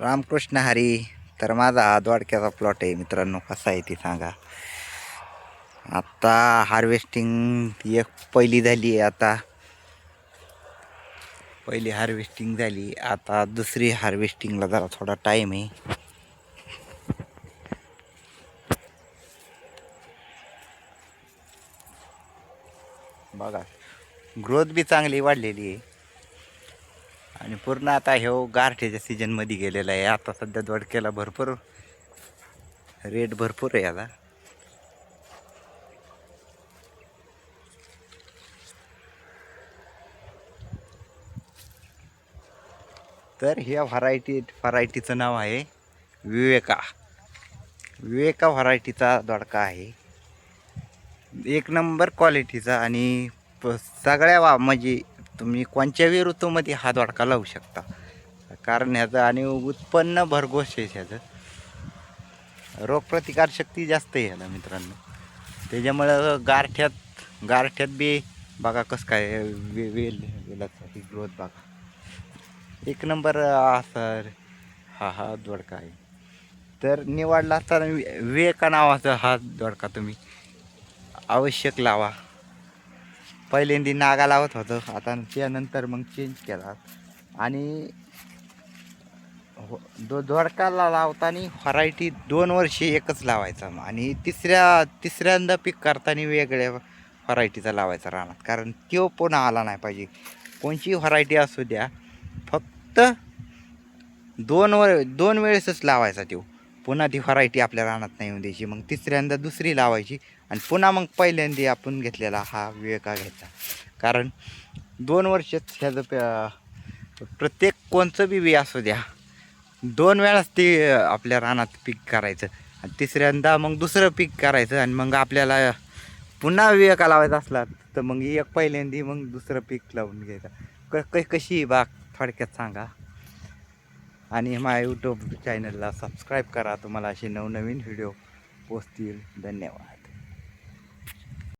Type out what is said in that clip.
रामकृष्ण हरी. तर माझा हा दोडक्याचा प्लॉट आहे मित्रांनो. कसा आहे ते सांगा. आत्ता हार्वेस्टिंग एक पहिली झाली आहे आता. पहिली हार्वेस्टिंग झाली. आता दुसरी हार्वेस्टिंगला जरा थोडा टाईम आहे. बघा. ग्रोथ बी चांगली वाढलेली आहे. आणि पूर्ण आता ह्यो गारठ्याच्या सीजनमध्ये गेलेला आहे. आता सध्या दोडक्याला भरपूर रेट भरपूर आहे आता. तर ह्या व्हरायटी व्हरायटीचं नाव आहे विवेका. विवेका व्हरायटीचा दोडका आहे. एक नंबर क्वालिटीचा आणि प सगळ्या वा म्हणजे तुम्ही कोणत्याही ऋतूमध्ये हा दोडका लावू शकता. कारण ह्याचं आणि उत्पन्न भरघोस आहे ह्याचं. रोगप्रतिकारशक्ती जास्त आहे ह्याला मित्रांनो. त्याच्यामुळं गारठ्यात गारठ्यात बी बघा कसं काय वे वेल वेलाचा ही ग्रोथ बघा. एक नंबर सर हा हा दोडका आहे. तर निवडला असताना वे विवेका नावाचा हा दोडका तुम्ही आवश्यक लावा. पहिल्यांदा नागा लावत होतो. आता त्यानंतर मग चेंज केला. आणि हो- दो दोडकाला लावताना व्हरायटी दोन वर्षे एकच लावायचा. मग आणि तिसऱ्या तिसऱ्यांदा पीक करताना वेगळ्या व्हरायटीचा लावायचा रानात. कारण तो पुन्हा आला नाही पाहिजे. कोणची व्हरायटी असू द्या. फक्त दोन वर दोन वेळेसच लावायचा तो पुन्हा ती व्हरायटी आपल्या रानात नाही येऊन द्यायची. मग तिसऱ्यांदा दुसरी लावायची आणि पुन्हा मग पहिल्यांदा आपण घेतलेला हा विवेका घ्यायचा. कारण दोन वर्षात ह्याचं प- प्रत्येक कोणचं बी बी असू द्या दोन वेळाच ते आपल्या रानात पीक करायचं. आणि तिसऱ्यांदा मग दुसरं पीक करायचं आणि मग आपल्याला पुन्हा विवेका लावायचा असला तर मग एक पहिल्यांदा मग दुसरं पीक लावून घ्यायचं. क कशी बाग थोडक्यात सांगा. आणि माझ्या यूट्यूब चॅनलला सबस्क्राईब करा. तुम्हाला असे नवनवीन व्हिडिओ पोचतील. धन्यवाद.